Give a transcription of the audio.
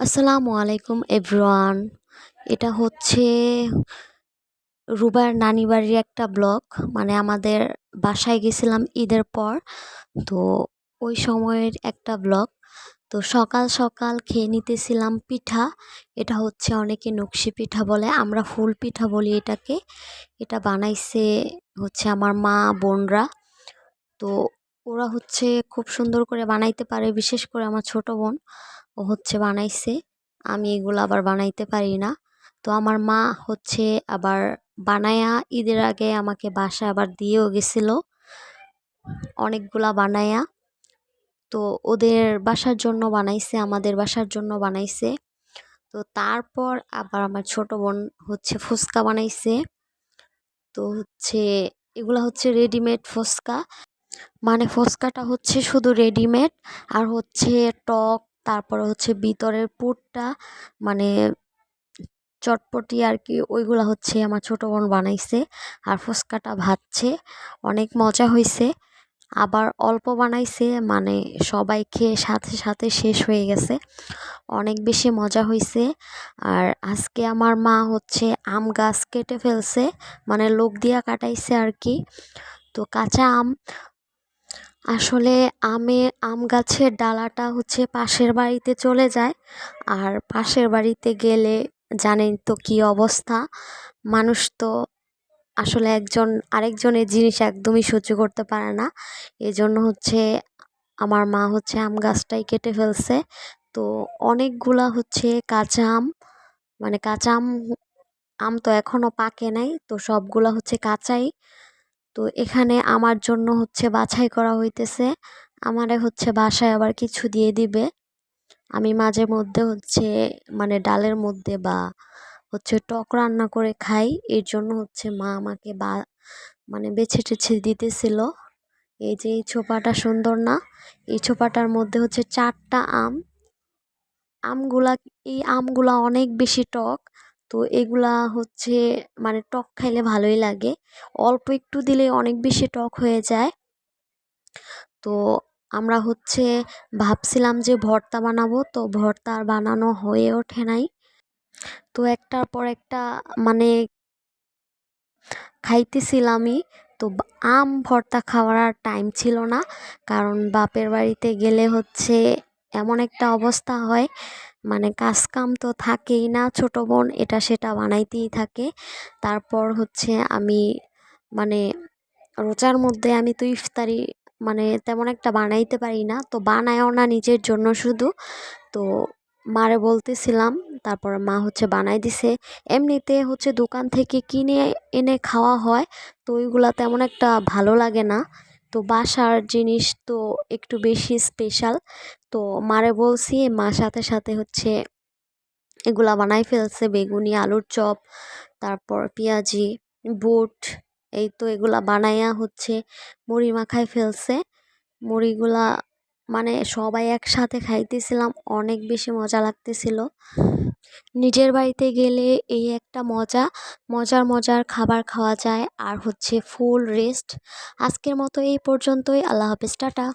আসসালামু আলাইকুম, এভরিওয়ান। এটা হচ্ছে রুবার নানি বাড়ির একটা ব্লগ। মানে আমাদের বাসায় গেছিলাম ঈদের পর, তো ওই সময়ের একটা ব্লগ। তো সকাল সকাল খেয়ে নিতেছিলাম পিঠা। এটা হচ্ছে অনেকে নকশি পিঠা বলে, আমরা ফুল পিঠা বলি এটাকে। এটা বানাইছে হচ্ছে আমার মা, বোনরা। তো ওরা হচ্ছে খুব সুন্দর করে বানাইতে পারে, বিশেষ করে আমার ছোট বোন। হচ্ছে বানাইছে। আমি এগুলো আবার বানাইতে পারি না। তো আমার মা হচ্ছে আবার বানায়া ঈদের আগে আমাকে বাসা আবার দিয়েও গেছিল। অনেকগুলা বানায়া। তো ওদের বাসার জন্য বানাইছে, আমাদের বাসার জন্য বানাইছে। তো তারপর আবার আমার ছোট বোন হচ্ছে ফুচকা বানাইছে। তো হচ্ছে এগুলা হচ্ছে রেডিমেড ফুচকা। মানে ফুচকাটা হচ্ছে শুধু রেডিমেড আর হচ্ছে টক তারপরে হচ্ছে ভিতরের পুরটা মানে চটপটি আর কি, ওইগুলা হচ্ছে আমার ছোটো বোন বানাইছে আর ফুচকাটা ভাজছে। অনেক মজা হয়েছে আবার অল্প বানাইছে মানে সবাই খেয়ে সাথে সাথে শেষ হয়ে গেছে। অনেক বেশি মজা হয়েছে আর আজকে আমার মা হচ্ছে আম গাছ কেটে ফেলছে মানে লোক দিয়া কাটাইছে আর কি। তো কাঁচা আম আসলে আমে, আম গাছের ডালাটা হচ্ছে পাশের বাড়িতে চলে যায়। আর পাশের বাড়িতে গেলে জানেন তো কী অবস্থা? মানুষ তো আসলে একজন, আরেকজনের জিনিস একদমই সহ্য করতে পারে না। এজন্য হচ্ছে আমার মা হচ্ছে আম গাছটাই কেটে ফেলছে। তো অনেকগুলা হচ্ছে কাঁচা আম মানে কাঁচা আম আম তো এখনও পাকে নাই। তো সবগুলা হচ্ছে কাঁচাই। তো এখানে আমার জন্য হচ্ছে বাছাই করা হইতেছে। আমারে হচ্ছে বাসায় আবার কিছু দিয়ে দিবে। আমি মাঝে মধ্যে হচ্ছে মানে ডালের মধ্যে বা হচ্ছে টক রান্না করে খাই। এর জন্য হচ্ছে মা আমাকে বা মানে বেছে টেছে দিতেছিল। এই যে এই ছোপাটা সুন্দর না, এই ছোপাটার মধ্যে হচ্ছে চারটা আম। আমগুলা, এই আমগুলা অনেক বেশি টক। তো এগুলা হচ্ছে মানে টক খাইলে ভালোই লাগে। অল্প একটু দিলে অনেক বেশি টক হয়ে যায়। তো আমরা হচ্ছে ভাবছিলাম যে ভর্তা বানাবো, তো ভর্তা আর বানানো হয়ে ওঠে নাই। তো একটার পর একটা মানে খাইতেছিলামই, তো আম ভর্তা খাওয়ার আর টাইম ছিল না। কারণ বাপের বাড়িতে গেলে হচ্ছে এমন একটা অবস্থা হয়। মানে কাজ কাম তো থাকেই না, ছোট বোন এটা সেটা বানাইতেই থাকে। তারপর হচ্ছে আমি মানে রোজার মধ্যে আমি তো ইফতারি মানে তেমন একটা বানাইতে পারি না। তো বানায়ও না নিজের জন্য শুধু। তো মারে বলতেছিলাম, তারপর মা হচ্ছে বানাই দিছে। এমনিতে হচ্ছে দোকান থেকে কিনে এনে খাওয়া হয়, তো ওইগুলা তেমন একটা ভালো লাগে না। তো বাসার জিনিস তো একটু বেশি স্পেশাল তো মারে বলছি, মা সাথে সাথে হচ্ছে এগুলা বানাই ফেলছে, বেগুনি, আলুর চপ, তারপর পেঁয়াজি, বুট, এই তো এগুলা বানাইয়া হচ্ছে মুড়ি মাখায় ফেলছে। মুড়িগুলা মানে সবাই একসাথে খাইতেছিলাম, অনেক বেশি মজা লাগতেছিল। নিজের বাড়িতে গেলে এই একটা মজা। মজার মজার খাবার খাওয়া যায়। আর হচ্ছে ফুল রেস্ট আজকের মতো এই পর্যন্তই। আল্লাহ হাফেজ, টাটা।